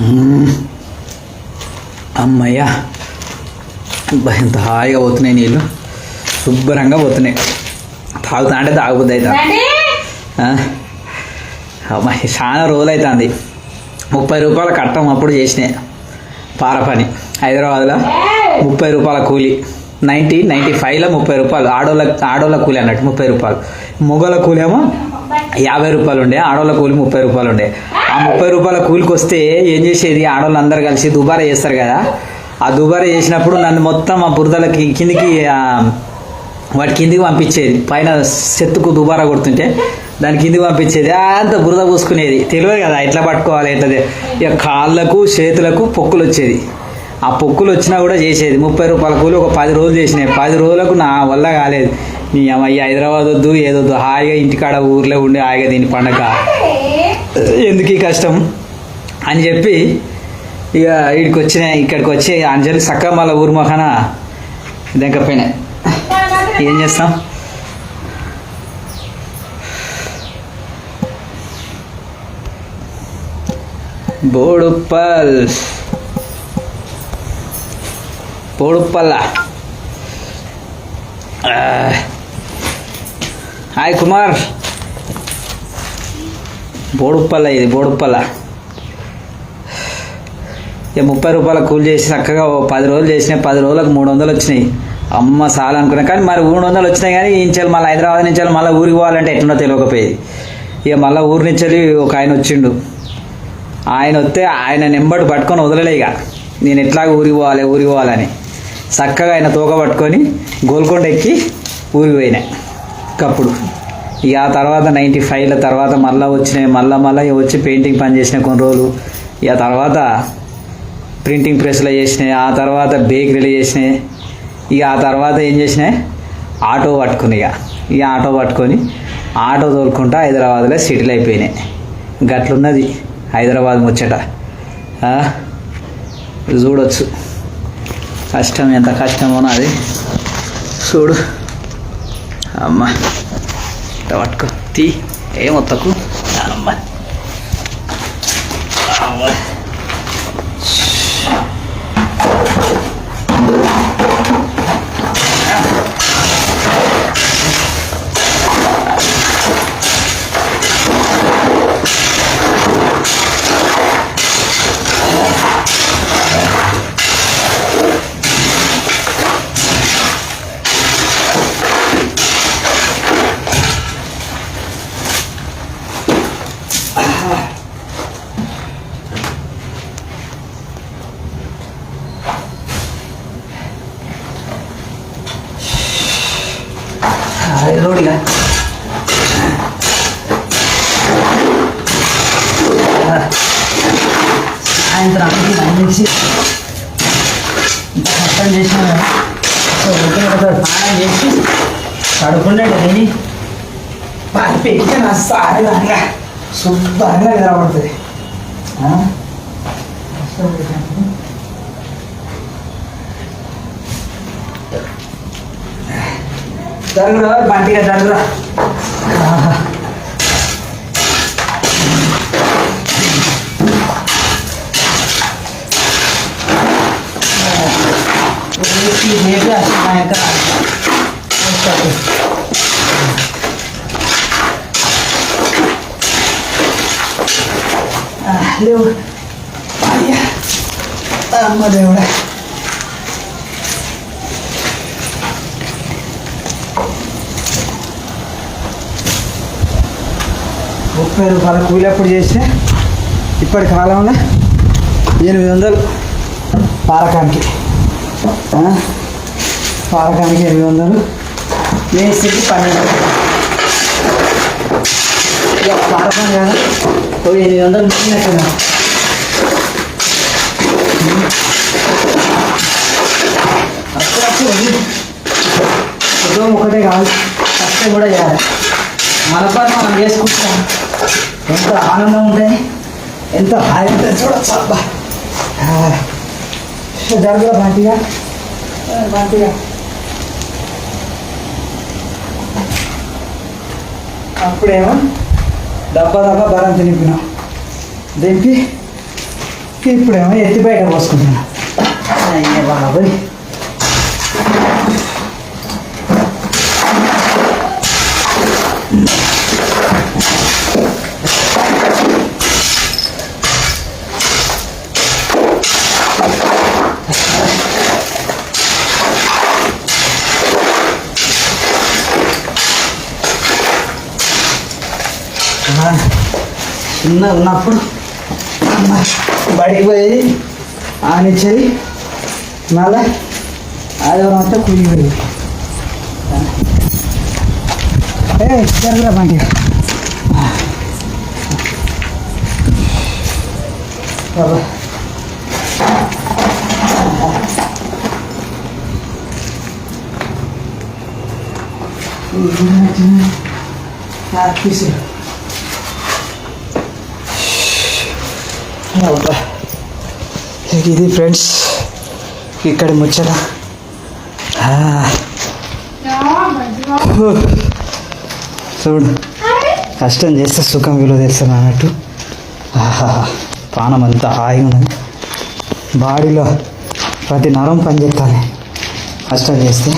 మ్మ్. అమ్మయ్యా ఎంత హాయిగా పోతున్నాయి నీళ్ళు. శుభ్రంగా పోతున్నాయి. తాగుతా అంటే తాగబుద్ది అవుతా. అమ్మా చాలా రోజులు అవుతుంది. ముప్పై రూపాయల కట్టం అప్పుడు చేసినాయి పార పని. హైదరాబాద్లో ముప్పై రూపాయల కూలి. నైంటీ నైంటీ ఫైవ్లో ముప్పై రూపాయలు. ఆడోళ్ళ ఆడోళ్ళ కూలి అన్నట్టు ముప్పై రూపాయలు. మొగల కూలి ఏమో యాభై రూపాయలు ఉండే ఆడోళ్ళ కూలి ముప్పై రూపాయలు ఉండే. ఆ ముప్పై రూపాయల కూలికి వస్తే ఏం చేసేది? ఆడవాళ్ళందరూ అందరు కలిసి దుబారా చేస్తారు కదా. ఆ దుబారా చేసినప్పుడు నన్ను మొత్తం ఆ బురదలకి కిందికి వాటి కిందికి పంపించేది. పైన సెత్తుకు దుబారా కొడుతుంటే దాని కిందికి పంపించేది. అంత బురద పూసుకునేది. తెలియదు కదా ఎట్లా పట్టుకోవాలి ఎట్లా ఇక కాళ్ళకు చేతులకు పొక్కులు వచ్చేది. ఆ పొక్కులు వచ్చినా కూడా చేసేది. ముప్పై రూపాయల కూలి ఒక పది రోజులు చేసినాయి. పది రోజులకు నా వల్ల కాలేదు. నీ అమ్మాయి హైదరాబాద్ వద్దు ఏదొద్దు హాయిగా ఇంటికాడ ఊర్లో ఉండి హాయిగా దీని పండగ. ఎందుకు ఈ కష్టం అని చెప్పి ఇక ఇక్కడికి వచ్చిన ఇక్కడికి వచ్చి అంజలి సక్క మళ్ళీ ఊరు మొహన దెంకపోయినాయి ఏం చేస్తాం? బోడుప్పల్. బోడుప్పల్ల. హాయ్ కుమార్. బోడుప్పల ఇది బోడుప్పల ఇక ముప్పై రూపాయల కూలి చేసి చక్కగా పది రోజులు చేసినాయి పది రోజులకు మూడు వందలు వచ్చినాయి. అమ్మ చాలా అనుకున్నా కానీ మరి మూడు వందలు వచ్చినాయి కానీ ఇంచాలి మళ్ళీ హైదరాబాద్ నుంచి మళ్ళీ ఊరికి పోవాలంటే ఎట్లుందో తెలియకపోయేది. ఇక మళ్ళీ ఊరి నుంచి ఒక ఆయన వచ్చిండు. ఆయన వస్తే ఆయన నెంబర్ పట్టుకొని వదలలే ఇక. నేను ఎట్లా ఊరికి పోవాలి ఊరికి పోవాలని. చక్కగా ఆయన తోక పట్టుకొని గోల్కొండ ఎక్కి ఊరికి పోయినా. కప్పుడు ఇక ఆ తర్వాత నైంటీ ఫైవ్ల తర్వాత మళ్ళీ వచ్చినాయి మళ్ళీ మళ్ళీ వచ్చి పెయింటింగ్ పని చేసిన కొన్ని రోజులు. ఇక తర్వాత ప్రింటింగ్ ప్రెస్లో చేసినాయి ఆ తర్వాత బేకరీలో చేసినాయి. ఇక ఆ తర్వాత ఏం చేసినాయి? ఆటో పట్టుకుని ఇక ఇక ఆటో పట్టుకొని ఆటో తోలుకుంటా హైదరాబాద్లో సెటిల్ అయిపోయినాయి. గట్లున్నది హైదరాబాద్ ముచ్చట. చూడొచ్చు. కష్టం ఎంత కష్టమో అది చూడు. అమ్మ. పట్టుకో. తీ. ఏమొత్తకు సాయంత్రం అందించి కష్టం చేసినా సో ఒకటి ఒకటి స్నానం చేసి కడుపుండే తిని సారి పెట్టి నా సారి దానిగా శుభ్రంగా జరుగురా ఆ? కష్టం చేసినప్పుడు జరుగురా బంటిగా జరుగురా లేవు అయ్యా అమ్మ దేవుడా ముప్పై రూపాయల కూలి అప్పుడు చేస్తే ఇప్పటి కాలంలో ఎనిమిది వందలు పారకానికి ఆ? పారకానికి ఎనిమిది వందలు. మేస్త్రికి పన్నెండు. ఇక పారకం కదా. ఓ ఎనిమిది వందలు మిగిలినట్టుగా అప్పుడప్పుడు వదిలి ఉద్యోగం ఒకటే కాదు. కష్టం కూడా చేయాలి. మన పని మనం చేసుకుంటాం. ఎంత ఆనందం ఉంటుంది. ఎంత హాయి ఉంటుంది చూడచ్చు. అబ్బా. జరుగురా బంటిగా బంటిగా అప్పుడేమో డబ్బా దబ్బా బలం తినిపినాం. దింపి ఇప్పుడేమో ఎత్తి బయట పోసుకుంటున్నా. అయ్యే బాబాయ్. చిన్న ఉన్నప్పుడు అమ్మ బడికి పోయేది ఆనిచ్చేది మళ్ళా ఆదివారం అంతా కూలి పోయేది ఏ జరుగురా బండి బాబా తీసు అబ్బా. ఇది ఫ్రెండ్స్ ఇక్కడ ముచ్చట. చూడు కష్టం చేస్తే సుఖం విలువ తెలుస్తుంది అన్నట్టు. ఆహా అంతా హాయిగా ఉన్నది. బాడీలో ప్రతి నరం పనిచేస్తాను. కష్టం చేస్తే.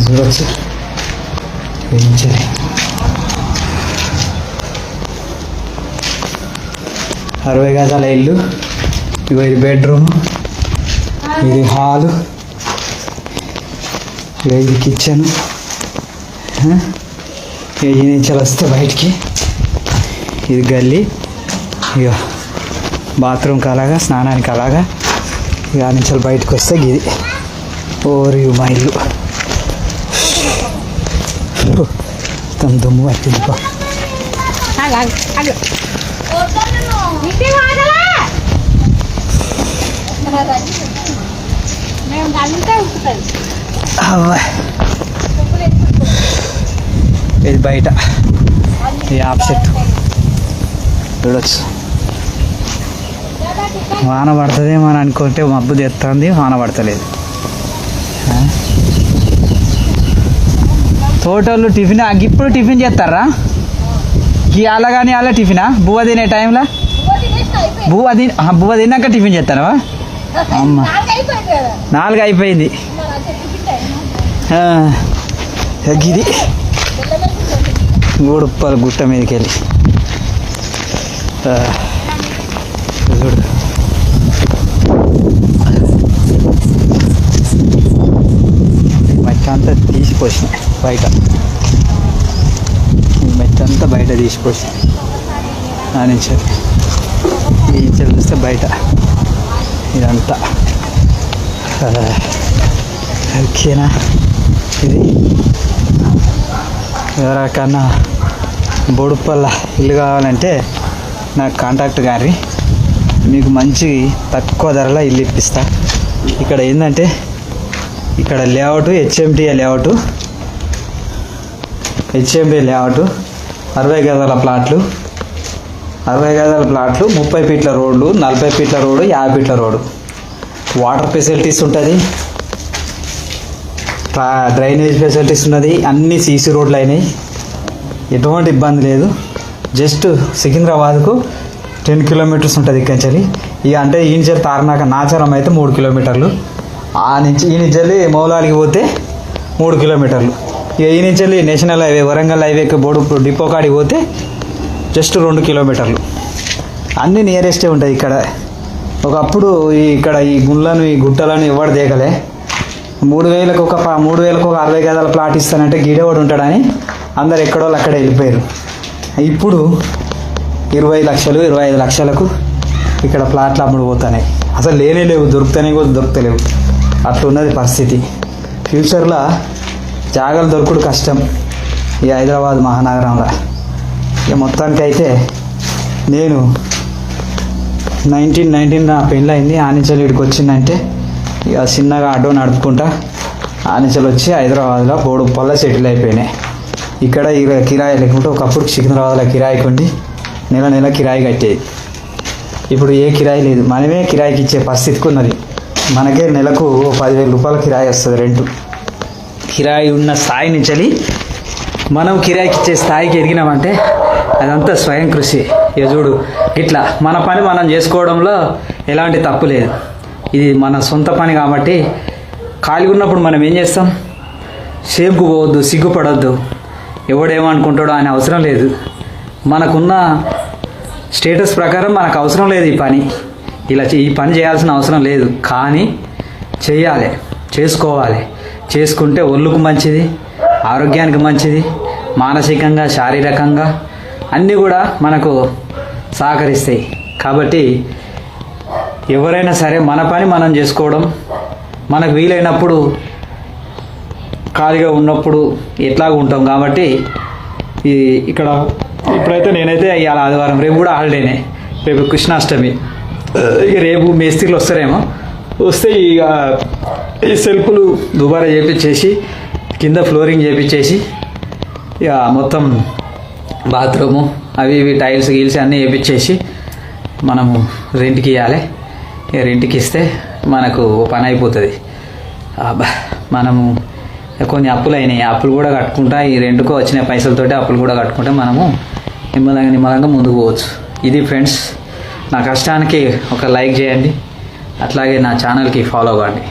చూడొచ్చు. వేయించాలి అరవై గజాల ఇల్లు. ఇగో ఇది బెడ్రూమ్. ఇది హాలు. ఇది కిచెన్. ఇక నుంచి వస్తే బయటికి. ఇది గల్లీ. ఇక బాత్రూమ్కి అలాగా స్నానానికి అలాగా. ఇక ఆ నుంచి బయటకు వస్తే ఇది ఓరి మా ఇల్లు. తమ దుమ్ము పట్టింది పో. మేము అంతా ఉంటుంది అవ్వ. ఇది బయట ఈ ఆప్ చెట్టు చూడొచ్చు వాన పడుతుందేమో అని అనుకుంటే మబ్బు తెస్తుంది వాన పడతలేదు ఆ? తోటోళ్ళు టిఫిన్ ఆ, ఇప్పుడు టిఫిన్ చేస్తారా ఈ అలా కానీ అలా టిఫినా బువ్వ తినే టైంలో బువ్వ తిని ఆ, బువ్వ తిన్నాక టిఫిన్ చేస్తానవా? అమ్మ. నాలుగు అయిపోయింది ఆ, ఇది గుట్ట మీదకి వెళ్ళి చూడు. మెచ్చంతా తీసిపోసిన బయట. మెచ్చంతా బయట తీసిపోసిన. ఆ నుంచి ఈ చూస్తే బయట. ఇదంతా. ఓకేనా? ఇది. ఎవరికన్నా బొడుపల్ల ఇల్లు కావాలంటే నాకు కాంటాక్ట్ గారి మీకు మంచి తక్కువ ధరలో ఇల్లు ఇప్పిస్తా. ఇక్కడ ఏంటంటే ఇక్కడ layout HMDA layout HMDA layout అరవై గదాల ప్లాట్లు అరవై గదాల ప్లాట్లు ముప్పై ఫీట్ల రోడ్లు నలభై ఫీట్ల రోడ్డు యాభై ఫీట్ల రోడ్డు. వాటర్ ఫెసిలిటీస్ ఉంటుంది. డ్రైనేజ్ ఫెసిలిటీస్ ఉన్నది. అన్ని సీసీ రోడ్లు అయినాయి. ఎటువంటి ఇబ్బంది లేదు. జస్ట్ సికింద్రాబాద్కు టెన్ కిలోమీటర్స్ ఉంటుంది ఇక్కడి నుంచి ఇక అంటే ఈ నుంచి తారనాక నాచారం అయితే మూడు కిలోమీటర్లు ఆ నుంచి ఈ నుంచి వెళ్ళి పోతే మూడు కిలోమీటర్లు ఇక ఈ నుంచి వెళ్ళి నేషనల్ హైవే వరంగల్ హైవేకి బోడు డిపో కాడికి పోతే జస్ట్ రెండు కిలోమీటర్లు. అన్నీ నియరెస్టే ఉంటాయి ఇక్కడ. ఒకప్పుడు ఇక్కడ ఈ గుళ్ళను ఈ గుట్టలను ఎవడు దేగలే మూడు వేలకు ఒక ప- మూడు వేలకు ఒక అరవై గదాల ప్లాట్ ఇస్తానంటే గీడేవాడు ఉంటాడని అందరు ఎక్కడో అక్కడ వెళ్ళిపోయారు. ఇప్పుడు ఇరవై లక్షలు ఇరవై ఐదు లక్షలకు ఇక్కడ ప్లాట్లు అమ్ముడు పోతున్నాయి. అసలు లేనే లేవు దొరుకుతానే కూడా దొరుకుతలేవు. అట్లున్నది పరిస్థితి. ఫ్యూచర్లో జాగాలు దొరకడు కష్టం ఈ హైదరాబాద్ మహానగరంలో. ఇక మొత్తానికి అయితే నేను నైన్టీన్ నైన్టీన్ నా పెళ్ళయింది. ఆనించలు ఇక్కడికి వచ్చిందంటే ఇక చిన్నగా ఆటో నడుపుకుంటా. ఆనించలు వచ్చి హైదరాబాద్లో పోడు పొల్ల సెటిల్ అయిపోయినాయి. ఇక్కడ ఇక కిరాయి లేకుంటే ఒకప్పుడు సికింద్రాబాద్లో కిరాయికి ఉండి నెల నెల కిరాయి కట్టేది. ఇప్పుడు ఏ కిరాయి లేదు. మనమే కిరాయికి ఇచ్చే పరిస్థితికి ఉన్నది. మనకే నెలకు ఓ పదివేల రూపాయల కిరాయి వస్తుంది రెంట్. కిరాయి ఉన్న స్థాయి నుంచి మనం కిరాయికి ఇచ్చే స్థాయికి ఎదిగినామంటే అదంతా స్వయం కృషి. యజుడు ఇట్లా మన పని మనం చేసుకోవడంలో ఎలాంటి తప్పు లేదు. ఇది మన సొంత పని కాబట్టి ఖాళీగా ఉన్నప్పుడు మనం ఏం చేస్తాం? షేమ్కు పోవద్దు సిగ్గుపడొద్దు. ఎవడేమనుకుంటాడో అనే అవసరం లేదు. మనకున్న స్టేటస్ ప్రకారం మనకు అవసరం లేదు ఈ పని. ఇలా చే- ఈ పని చేయాల్సిన అవసరం లేదు. కానీ చేయాలి చేసుకోవాలి. చేసుకుంటే ఒళ్ళుకు మంచిది ఆరోగ్యానికి మంచిది మానసికంగా శారీరకంగా అన్నీ కూడా మనకు సహకరిస్తాయి. కాబట్టి ఎవరైనా సరే మన పని మనం చేసుకోవడం మనకు వీలైనప్పుడు ఖాళీగా ఉన్నప్పుడు ఎట్లాగ ఉంటాం. కాబట్టి ఈ ఇక్కడ ఇప్పుడైతే నేనైతే ఇవాళ ఆదివారం రేపు కూడా హాలిడేనే రేపు కృష్ణాష్టమి. ఇక రేపు మేస్త్రీలు వస్తారేమో. వస్తే ఇక ఈ సెల్ఫ్లు దుబారా చేపించేసి కింద ఫ్లోరింగ్ చేపించేసి ఇక మొత్తం బాత్రూము అవి ఇవి టైల్స్ గీల్స్ అన్నీ వేపించేసి మనము రెంట్కి ఇవ్వాలి రెంట్కి ఇస్తే మనకు పని అయిపోతుంది. అబ్బా మనము కొన్ని అప్పులు అయినాయి. అప్పులు కూడా కట్టుకుంటా ఈ రెంట్కు వచ్చిన పైసలతోటి అప్పులు కూడా కట్టుకుంటే మనము నిమ్మలంగా నిమ్మలంగా ముందుకు పోవచ్చు. ఇది ఫ్రెండ్స్ నా కష్టానికి ఒక లైక్ చేయండి. అట్లాగే నా ఛానల్కి ఫాలో అవ్వండి